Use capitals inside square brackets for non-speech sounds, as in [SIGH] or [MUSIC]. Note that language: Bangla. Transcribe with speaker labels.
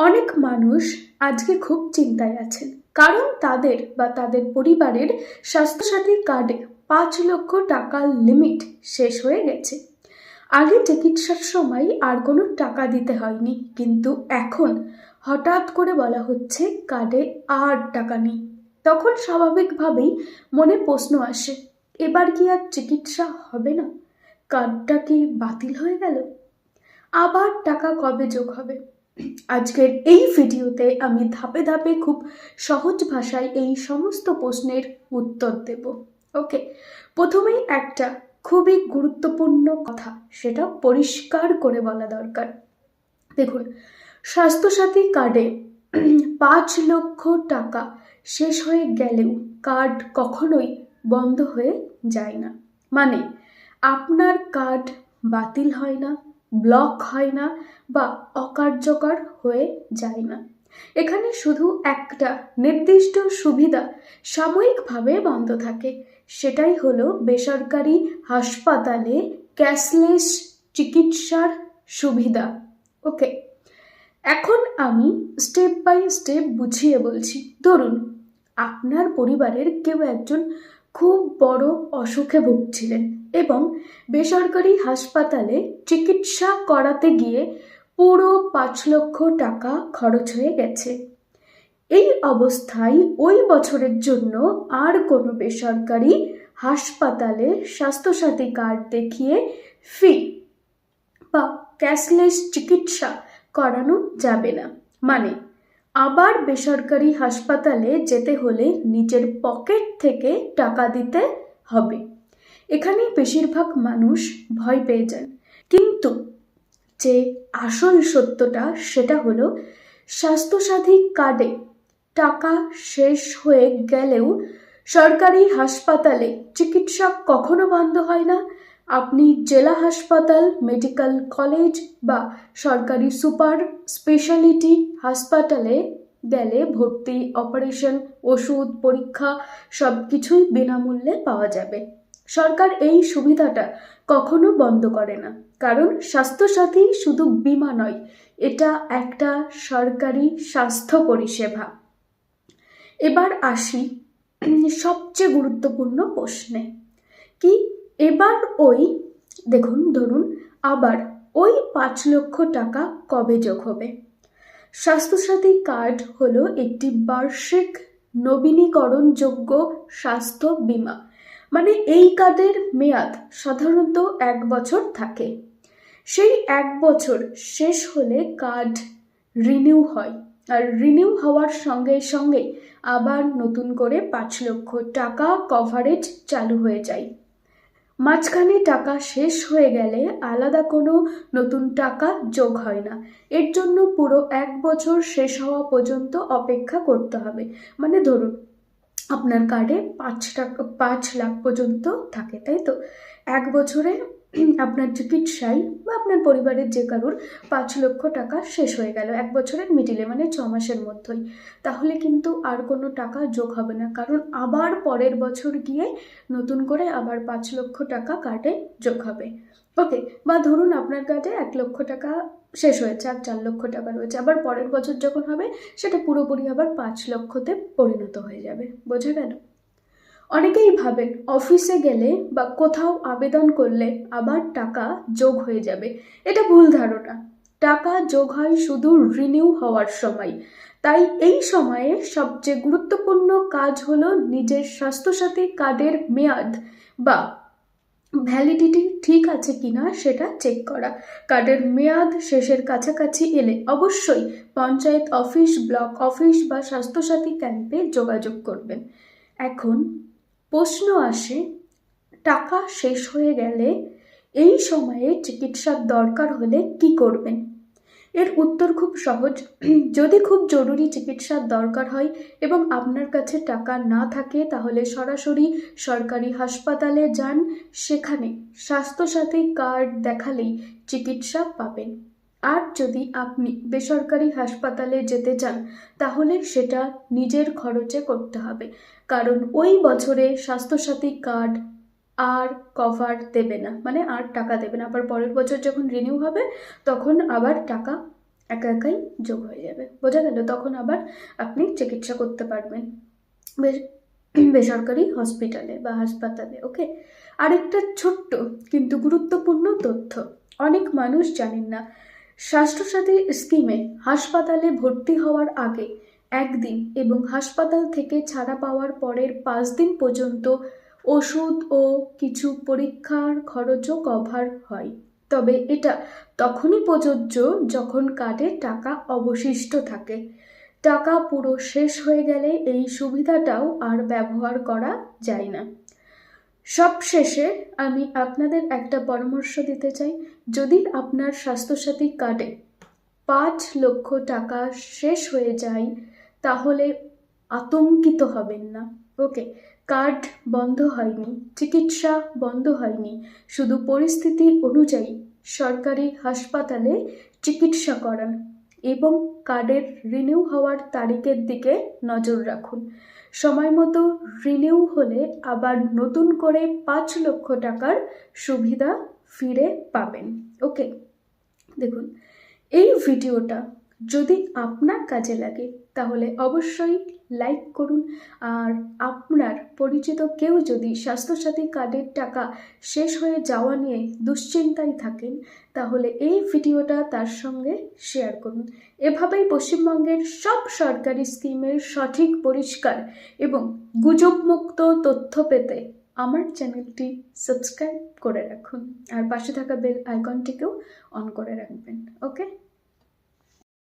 Speaker 1: অনেক মানুষ আজকে খুব চিন্তায় আছেন। কারণ তাদের বা তাদের পরিবারের স্বাস্থ্যসাথী কার্ডে পাঁচ লক্ষ টাকার লিমিট শেষ হয়ে গেছে। আগে চিকিৎসার সময় আর কোনো টাকা দিতে হয়নি, কিন্তু এখন হঠাৎ করে বলা হচ্ছে কার্ডে আর টাকা নেই। তখন স্বাভাবিকভাবেই মনে প্রশ্ন আসে, এবার কি আর চিকিৎসা হবে না? কার্ডটা কি বাতিল হয়ে গেল? আবার টাকা কবে যোগ হবে? আজকের এই ভিডিওতে আমি ধাপে ধাপে খুব সহজ ভাষায় এই সমস্ত প্রশ্নের উত্তর দেব। ওকে প্রথমেই একটা খুবই গুরুত্বপূর্ণ কথা, সেটা পরিষ্কার করে বলা দরকার। দেখুন, স্বাস্থ্যসাথী কার্ডে পাঁচ লক্ষ টাকা শেষ হয়ে গেলেও কার্ড কখনোই বন্ধ হয়ে যায় না। মানে আপনার কার্ড বাতিল হয় না ব্লক হয় না বা অকার্যকর হয়ে যায় না। এখানে শুধু একটা নির্দিষ্ট সুবিধা সাময়িকভাবে বন্ধ থাকে, সেটাই হলো বেসরকারি হাসপাতালে ক্যাশলেস চিকিৎসার সুবিধা। ওকে, এখন আমি স্টেপ বাই স্টেপ বুঝিয়ে বলছি। ধরুন, আপনার পরিবারের কেউ একজন খুব বড় অসুখে ভুগছিলেন। এবং বেসরকারি হাসপাতালে চিকিৎসা করাতে গিয়ে পুরো পাঁচ লক্ষ টাকা খরচ হয়ে গেছে। এই অবস্থায় ওই বছরের জন্য আর কোনো বেসরকারি হাসপাতালে স্বাস্থ্যসাথী কার্ড দেখিয়ে ফি বা ক্যাশলেস চিকিৎসা করানো যাবে না। মানে আবার বেসরকারি হাসপাতালে যেতে হলে নিজের পকেট থেকে টাকা দিতে হবে। এখানে বেশিরভাগ মানুষ ভয় পেয়ে যান। কিন্তু যে আসল সত্যটা, সেটা হলো স্বাস্থ্যসাথী কার্ডে টাকা শেষ হয়ে গেলেও সরকারি হাসপাতালে চিকিৎসা কখনো বন্ধ হয় না। আপনি জেলা হাসপাতাল, মেডিকেল কলেজ বা সরকারি সুপার স্পেশালিটি হাসপাতালে গেলে ভর্তি, অপারেশন, ওষুধ, পরীক্ষা সব কিছুই বিনামূল্যে পাওয়া যাবে। সরকার এই সুবিধাটা কখনো বন্ধ করে না। কারণ স্বাস্থ্যসাথী শুধু বিমা নয়, এটা একটা সরকারি স্বাস্থ্য পরিষেবা। এবার আসি সবচেয়ে গুরুত্বপূর্ণ প্রশ্নে। কি এবার ওই, দেখুন, ধরুন, আবার ওই পাঁচ লক্ষ টাকা কবে যোগ হবে? স্বাস্থ্যসাথী কার্ড হলো একটি বার্ষিক নবীনীকরণযোগ্য স্বাস্থ্য বীমা। মানে এই কার্ডের মেয়াদ সাধারণত এক বছর থাকে। সেই এক বছর শেষ হলে কার্ড রিনিউ হয় আর রিনিউ হওয়ার সঙ্গে সঙ্গে আবার নতুন করে পাঁচ লক্ষ টাকা কভারেজ চালু হয়ে যায়। মাঝখানে টাকা শেষ হয়ে গেলে আলাদা কোনো নতুন টাকা যোগ হয় না। এর জন্য পুরো এক বছর শেষ হওয়া পর্যন্ত অপেক্ষা করতে হবে। মানে ধরুন আপনার কার্ডে পাঁচ টাকা, পাঁচ লাখ পর্যন্ত থাকে, তাই তো? এক বছরে আপনার চিকিৎসায় বা আপনার পরিবারের যে কারুর পাঁচ লক্ষ টাকা শেষ হয়ে গেল, এক বছরের মিডিলে মানে ছ মাসের মধ্যেই। তাহলে কিন্তু আর কোনো টাকা যোগ হবে না, কারণ আবার পরের বছর গিয়ে নতুন করে আবার পাঁচ লক্ষ টাকা কার্ডে যোগ হবে। ওকে বা ধরুন আপনার কার্ডে এক লক্ষ টাকা শেষ হয়েছে আর চার লক্ষ টাকা রয়েছে। আবার পরের বছর যখন হবে, সেটা পুরোপুরি আবার পাঁচ লক্ষতে পরিণত হয়ে যাবে। বোঝা গেল? অনেকেই ভাবেন অফিসে গেলে বা কোথাও আবেদন করলে আবার টাকা যোগ হয়ে যাবে। এটা ভুল ধারণা। টাকা যোগ হয় শুধু রিনিউ হওয়ার সময়। তাই এই সময়ে সবচেয়ে গুরুত্বপূর্ণ কাজ হলো নিজের স্বাস্থ্যসাথী কার্ডের মেয়াদ বা ভ্যালিডিটি ঠিক আছে কি না সেটা চেক করা। কার্ডের মেয়াদ শেষের কাছাকাছি এলে অবশ্যই পঞ্চায়েত অফিস ব্লক অফিস বা স্বাস্থ্যসাথী ক্যাম্পে যোগাযোগ করবেন। এখন প্রশ্ন আসে, টাকা শেষ হয়ে গেলে এই সময়ে চিকিৎসার দরকার হলে কি করবেন? এর উত্তর খুব সহজ। [CLEARS THROAT] যদি খুব জরুরি চিকিৎসার দরকার হয় এবং আপনার কাছে টাকা না থাকে, তাহলে সরাসরি সরকারি হাসপাতালে যান। সেখানে স্বাস্থ্যসাথী কার্ড দেখালেই চিকিৎসা পাবেন। আর যদি আপনি বেসরকারি হাসপাতালে যেতে চান, তাহলে সেটা নিজের খরচে করতে হবে। কারণ ওই বছরে স্বাস্থ্যসাথী কার্ড আর কভার দেবে না মানে আর টাকা দেবে না। আবার পরের বছর যখন রিনিউ হবে, তখন আবার টাকা একা একাই যোগ হয়ে যাবে। বোঝা গেল? তখন আবার আপনি চিকিৎসা করতে পারবেন বে- বেসরকারি হসপিটালে বা হাসপাতালে ওকে আরেকটা ছোট্ট কিন্তু গুরুত্বপূর্ণ তথ্য। অনেক মানুষ জানেন না, স্বাস্থ্যসাথী স্কিমে হাসপাতালে ভর্তি হওয়ার আগে একদিন এবং হাসপাতাল থেকে ছাড়া পাওয়ার পরের পাঁচ দিন পর্যন্ত ওষুধ ও কিছু পরীক্ষার খরচও কভার হয়। তবে এটা তখনই প্রযোজ্য যখন কার্ডে টাকা অবশিষ্ট থাকে। টাকা পুরো শেষ হয়ে গেলে এই সুবিধাটাও আর ব্যবহার করা যায় না। সবশেষে আমি আপনাদের একটা পরামর্শ দিতে চাই। যদি আপনার স্বাস্থ্যসাথী কার্ডে পাঁচ লক্ষ টাকা শেষ হয়ে যায়, তাহলে আতঙ্কিত হবেন না। ওকে কার্ড বন্ধ হয়নি, চিকিৎসা বন্ধ হয়নি। শুধু পরিস্থিতি অনুযায়ী সরকারি হাসপাতালে চিকিৎসা করান এবং কার্ডের রিনিউ হওয়ার তারিখের দিকে নজর রাখুন। সময় মতো রিনিউ হলে আবার নতুন করে পাঁচ লক্ষ টাকার সুবিধা ফিরে পাবেন। ওকে, দেখুন, এই ভিডিওটা যদি আপনার কাজে লাগে তাহলে অবশ্যই লাইক করুন আর আপনার পরিচিত কেউ যদি স্বাস্থ্যসাথী কার্ডের টাকা শেষ হয়ে যাওয়া নিয়ে দুশ্চিন্তায় থাকেন, তাহলে এই ভিডিওটা তার সঙ্গে শেয়ার করুন। এভাবেই পশ্চিমবঙ্গের সব সরকারি স্কিমের সঠিক পরিষ্কার এবং গুজবমুক্ত তথ্য পেতে আমার চ্যানেলটি সাবস্ক্রাইব করে রাখুন। আর পাশে থাকা বেল আইকনটিকেও অন করে রাখবেন, ওকে?